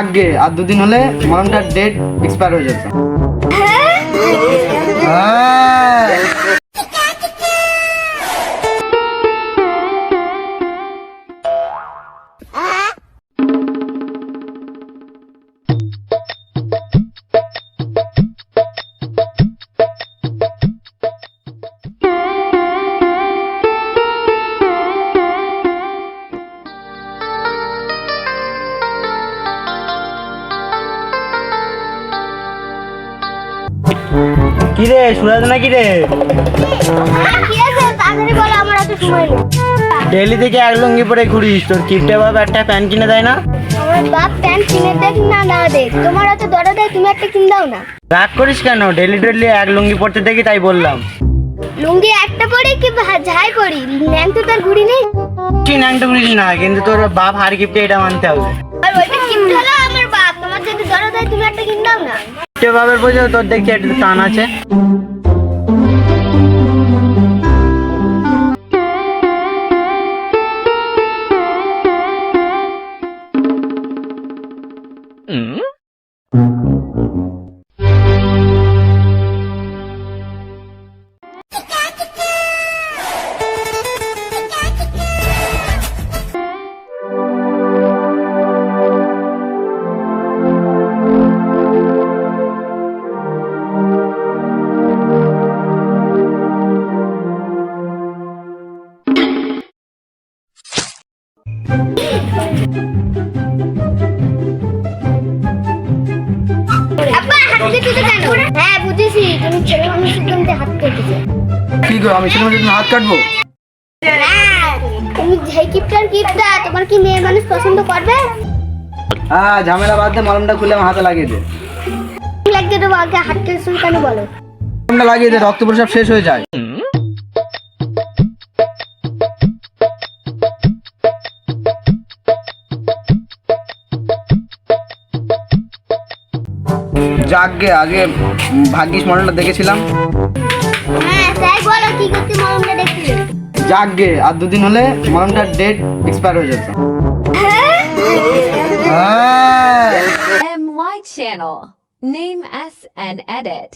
আগে আর দুদিন হলে মলমটার ডেট এক্সপায়ার হয়ে যেত কি রে সুরাজ নাকি রে হ্যাঁ, কি ডেলি থেকে এক লুঙ্গি পরে ঘুরিস তোর কিপটে বাবা একটা প্যান্ট কিনে দেয় না? আমার বাপ প্যান্ট কিনে দেখ না না দেখ। তোমার এত দরদ দেয় তুমি একটা কিন দাও না। রাগ করিস কেন? ডেলি ডেলি এক লুঙ্গি পরতে দেখি তাই বললাম। লুঙ্গি একটা পরি কি ভা- ঝাই পরি ন্যাং তো তার ঘুড়ি নেই। তুই নাংটা ঘুরিস না কিন্তু তোর বাপ হার কিপটে এটা মানতে হবে। আর ওইটা কিনতে হলো তোমার তাই তুমি একটা কিনতাম না। বাবের বোঝো তোর দেখছি একটা টান আছে। কি গো আমি ছেলে মানুষের হাত কাটবো? হ্যাঁ, তুমি তোমার কি মেয়ে মানুষ পছন্দ করবে? হ্যাঁ ঝামেলা বাদ দে মলমটা খুলে আমার হাতে লাগিয়ে দে। লাগিয়ে দেবো আগে? হাত কেটেছো কেন বলো? মলমটা লাগিয়ে দে রক্ত প্রসাব শেষ হয়ে যায়। যাকগে আগে ভাগ্যিস মডেলটা দেখেছিলাম হ্যাঁ যাকগে আর দুদিন হলে মডেলটার ডেট এক্সপায়ার হয়ে যেত হ্যাঁ MY channel. Name as an edit.